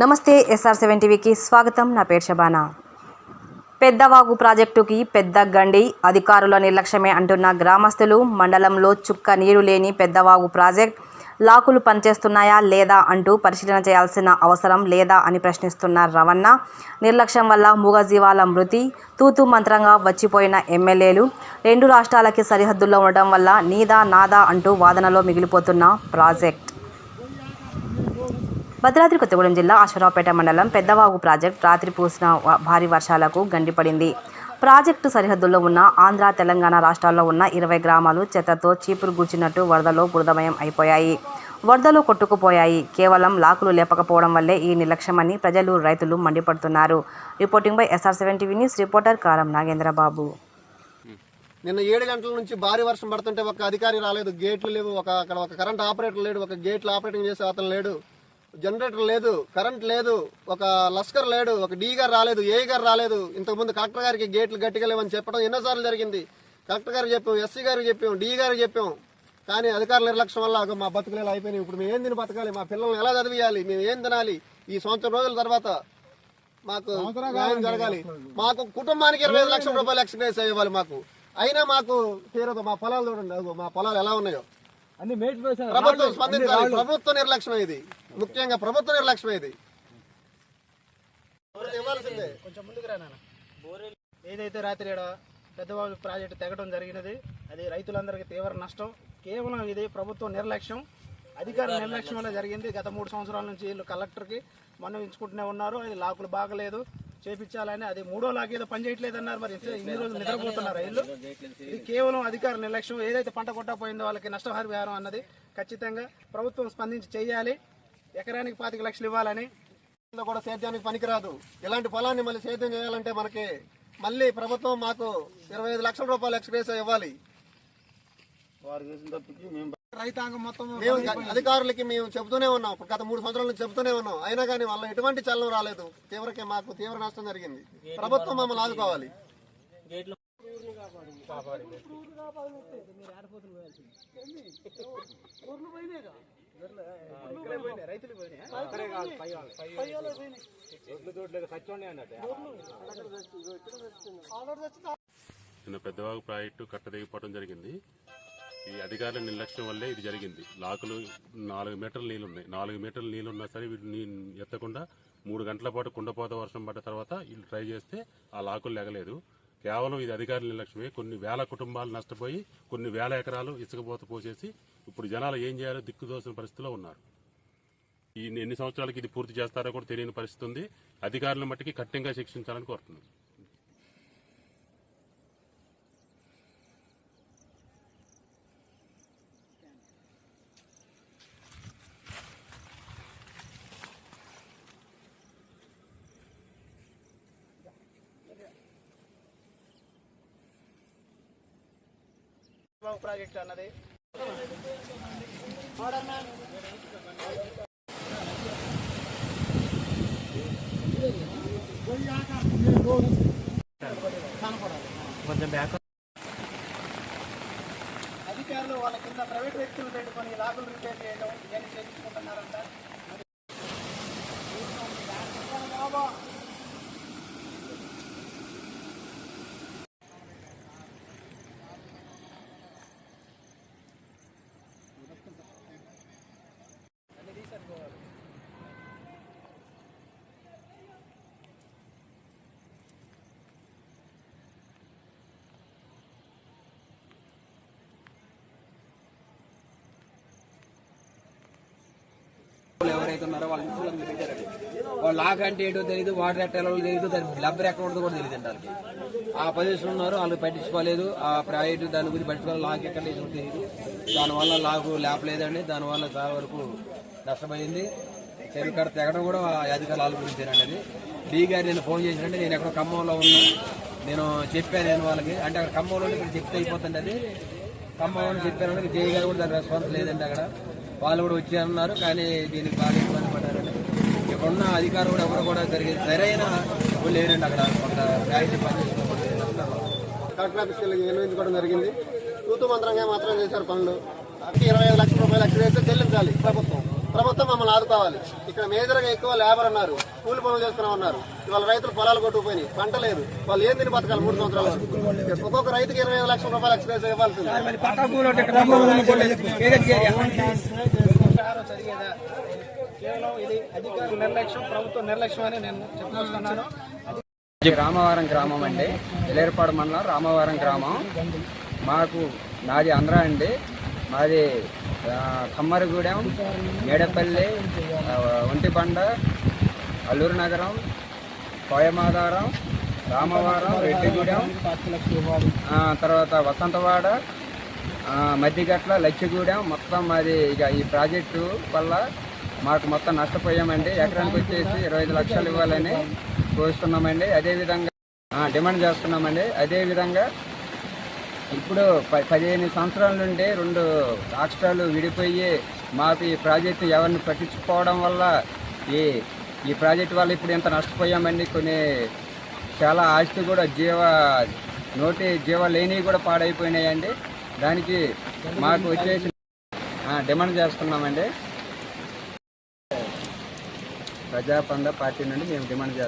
నమస్తే SR seven టీవీకి స్వాగతం. నా పేరు శబానా. పెద్దవాగు ప్రాజెక్టుకి పెద్ద గండి అధికారుల నిర్లక్ష్యమే అంటున్న గ్రామస్తులు మండలంలో చుక్క నీరు లేని పెద్దవాగు ప్రాజెక్ట్ లాకులు పనిచేస్తున్నాయా లేదా అంటూ పరిశీలన చేయాల్సిన అవసరం లేదా అని ప్రశ్నిస్తున్న రవణ నిర్లక్ష్యం వల్ల మూగజీవాల మృతి తూతు మంత్రంగా వచ్చిపోయిన ఎమ్మెల్యేలు రెండు రాష్ట్రాలకి సరిహద్దుల్లో ఉండడం వల్ల నీదా నాదా అంటూ వాదనలో మిగిలిపోతున్న ప్రాజెక్ట్. భద్రాద్రి కొత్తగూడెం జిల్లా అశ్వరావుపేట మండలం పెద్దవాగు ప్రాజెక్ట్ రాత్రి పూసిన భారీ వర్షాలకు గండిపడింది. ప్రాజెక్టు సరిహద్దుల్లో ఉన్న ఆంధ్ర తెలంగాణ రాష్ట్రాల్లో ఉన్న ఇరవై గ్రామాలు చెత్తతో చీపురు గుచ్చినట్టు వరదలో బురదమయం అయిపోయాయి. వరదలు కొట్టుకుపోయాయి. కేవలం లాకులు లేపకపోవడం వల్లే ఈ నిర్లక్ష్యమని ప్రజలు రైతులు మండిపడుతున్నారు. Reporting by SR seven TV news reporter Karam Nagendrababu. నిన్న ఏడు గంటల నుంచి భారీ వర్షం పడుతుంటే ఒక అధికారి రాలేదు. గేట్లు లేవు. ఒక అక్కడ ఒక కరెంట్ ఆపరేటర్ లేడు. ఒక గేట్లు ఆపరేటింగ్ చేసే అతను లేడు. జనరేటర్ లేదు కరెంట్ లేదు ఒక లస్కర్ లేడు ఒక డీ గారు రాలేదు ఏ గారు రాలేదు. ఇంతకుముందు కలెక్టర్ గారికి గేట్లు గట్టిగా లేవని చెప్పడం ఎన్నోసార్లు జరిగింది. కలెక్టర్ గారికి చెప్పాం ఎస్సీ గారికి చెప్పాం డి గారికి చెప్పాం. కానీ అధికారుల నిర్లక్ష్యం వల్ల మా బతుకులు ఇలా అయిపోయినాయి. ఇప్పుడు మేము ఏం తిని బతకాలి? మా పిల్లల్ని ఎలా చదివియాలి? మేము ఏం తినాలి? ఈ సంవత్సరం రోజుల తర్వాత మాకు న్యాయం జరగాలి. మాకు కుటుంబానికి ఇరవై లక్షల రూపాయలు ఎక్స్ప్రెస్ ఇవ్వాలి మాకు. అయినా మాకు తీరదు మా పొలాలు చూడండి. మా పొలాలు ఎలా ఉన్నాయో. ప్రభుత్వం స్పందించాలి. ప్రభుత్వ నిర్లక్ష్యం ఇది. ముఖ్యంగా ప్రభుత్వ నిర్లక్ష్యం ఇది. ఇవ్వాల్సిందే. కొంచెం ముందుకు ఏదైతే రాత్రి పెద్దవాళ్ళు ప్రాజెక్టు తెగడం జరిగినది అది రైతులందరికీ తీవ్ర నష్టం. కేవలం ఇది ప్రభుత్వం నిర్లక్ష్యం. అధికార నిర్లక్ష్యం వల్ల జరిగింది. గత మూడు సంవత్సరాల నుంచి వీళ్ళు కలెక్టర్కి మనవించుకుంటూనే ఉన్నారు. అది లాకులు బాగలేదు. చేపించాలని అది మూడో లాక్ ఏదో పని చేయట్లేదు అన్నారు మరి ఇన్ని రోజులు నిద్రపోతున్నారు వీళ్ళు. ఇది కేవలం అధికార నిర్లక్ష్యం. ఏదైతే పంట కొట్టకపోయిందో వాళ్ళకి నష్టపరిహారం అన్నది ఖచ్చితంగా ప్రభుత్వం స్పందించి చేయాలి. ఎకరానికి పాతిక లక్షలు ఇవ్వాలని ఇందులో కూడా సేద్యానికి పనికిరాదు. ఇలాంటి పొలాన్ని మళ్ళీ సేద్యం చేయాలంటే మనకి మళ్ళీ ప్రభుత్వం మాకు ఇరవై ఐదు లక్షల రూపాయలు ఎక్స్ప్రెస్ ఇవ్వాలి. రైతాంగం మొత్తం మేము అధికారులకి మేము చెబుతూనే ఉన్నాం. గత మూడు సంవత్సరాల నుంచి చెబుతూనే ఉన్నాం. అయినా కానీ వాళ్ళ ఎటువంటి చలనం రాలేదు. తీవ్రకే మాకు తీవ్ర నష్టం జరిగింది. ప్రభుత్వం మమ్మల్ని ఆదుకోవాలి. నిన్న పెద్దవాగు ప్రాజెక్టు కట్టదిగిపోవడం జరిగింది. ఈ అధికారుల నిర్లక్ష్యం వల్లే ఇది జరిగింది. లాకులు నాలుగు మీటర్ల నీళ్ళు ఉన్నాయి నాలుగు మీటర్ల నీళ్ళు ఉన్నా సరే వీటిని ఎత్తకుండా మూడు గంటల పాటు కుండపోత వర్షం పడ్డ తర్వాత వీళ్ళు ట్రై చేస్తే ఆ లాకులు లెగలేదు. కేవలం ఇది అధికారుల నిర్లక్ష్యమే. కొన్ని వేల కుటుంబాలు నష్టపోయి కొన్ని వేల ఎకరాలు ఇసుకపోత పోసేసి ఇప్పుడు జనాలు ఏం చేయాలో దిక్కుదోసిన పరిస్థితిలో ఉన్నారు. ఈ ఎన్ని సంవత్సరాలకి ఇది పూర్తి చేస్తారో కూడా తెలియని పరిస్థితి ఉంది. అధికారుల మట్టికి కఠినంగా శిక్షించాలని కోరుతున్నాను ప్రాజెక్ట్ అన్నది. అధికారులు వాళ్ళ కింద ప్రైవేట్ వ్యక్తులు పెట్టుకొని లాగులు రిపేర్ చేయడం ఇవన్నీ చేయించుకుంటున్నారంట వాళ్ళు వాళ్ళ ఇన్సులు వాళ్ళ పెట్టారండి వాళ్ళు లాక్ అంటే ఏంటో తెలియదు వాటర్ ఎట్టాలో తెలియదు దాని లబ్బర్ ఎక్కడ ఉండదు కూడా తెలియదు వాళ్ళకి. ఆ పొజిషన్ ఉన్నారు వాళ్ళు పట్టించుకోలేదు. ఆ ప్రైవేట్ దాని గురించి పట్టించుకోవాలి లాక్ ఎక్కడ వేసి తెలియదు దానివల్ల లాకు లేపలేదండి దానివల్ల చాలా వరకు నష్టపోయింది. చెరువు కడ తెగడం కూడా అధికారులు ఆలోచించారండి అది. డీ గారు నేను ఫోన్ చేసినంటే నేను ఎక్కడ ఖమ్మంలో ఉన్నా. నేను చెప్పాను నేను వాళ్ళకి అంటే అక్కడ ఖమ్మంలో ఇక్కడ చెప్తే అయిపోతుంది అది. ఖమ్మంలో చెప్పాను జై గారు కూడా దాని రెస్పాన్స్ లేదండి అక్కడ వాళ్ళు కూడా వచ్చారన్నారు కానీ దీనికి బాగా ఇబ్బంది పడ్డారని ఇక్కడ ఉన్న అధికారులు కూడా ఎవరు కూడా జరిగింది సరైన వాళ్ళు లేరండి అక్కడ కొంత ఫ్యాక్టరీ పనిచేస్తున్నారు కలెక్టర్ ఆఫీస్కి వెళ్ళి నిర్వహించుకోవడం జరిగింది తూతు మంత్రంగా మాత్రం చేశారు పనులు ఇరవై ఐదు లక్షల రూపాయలు ఎక్స్ప్రెస్ చెల్లించాలి ప్రభుత్వం ప్రభుత్వం మమ్మల్ని ఆదుకోవాలి. ఇక్కడ మేజర్గా ఎక్కువ లేబర్ అన్నారు. కూలి పనులు చేసుకున్నా ఉన్నారు. ఇవాళ రైతులు పొలాలు కొట్టుకుపోయినాయి. పంట లేదు. వాళ్ళు ఏం తిని బతకాలి మూడు సంవత్సరాలు? ఒక్కొక్క రైతుకి ఇరవై ఐదు లక్షల రూపాయలు ఎక్స్ప్రెస్ ఇవ్వాల్సింది కేవలం ఇది అధికారుల నిర్లక్ష్యం ప్రభుత్వ నిర్లక్ష్యం అని నేను రామవరం గ్రామం అండి. ఎలేరుపాడు మండలం రామవరం గ్రామం. మాకు నాది ఆంధ్ర అండి. మాది ఆ, కమ్మరిగూడెం మేడపల్లి ఒంటిబండ అల్లూరు నగరం కోయమాధారం రామవరం రెడ్డిగూడెం తర్వాత వసంతవాడ ఆ, మధ్యగట్ల లచ్చిగూడెం. మొత్తం మాది ఇక ఈ ప్రాజెక్టు వల్ల మాకు మొత్తం నష్టపోయామండి. ఎకరానికి వచ్చేసి ఇరవై ఐదు లక్షలు ఇవ్వాలని కోరుస్తున్నామండి. అదేవిధంగా డిమాండ్ చేస్తున్నామండి. అదేవిధంగా ఇప్పుడు పదిహేను సంవత్సరాల నుండి రెండు రాష్ట్రాలు విడిపోయి మాకు ఈ ప్రాజెక్టు ఎవరిని పట్టించుకోవడం వల్ల ఈ ఈ ప్రాజెక్టు వల్ల ఇప్పుడు ఇంత నష్టపోయామండి. కొన్ని చాలా ఆస్తి కూడా జీవ నోటి జీవ లేనివి కూడా పాడైపోయినాయండి. దానికి మాకు వచ్చేసి డిమాండ్ చేస్తున్నామండి. ప్రజాపంద పార్టీ నుండి మేము డిమాండ్ చేస్తున్నాం.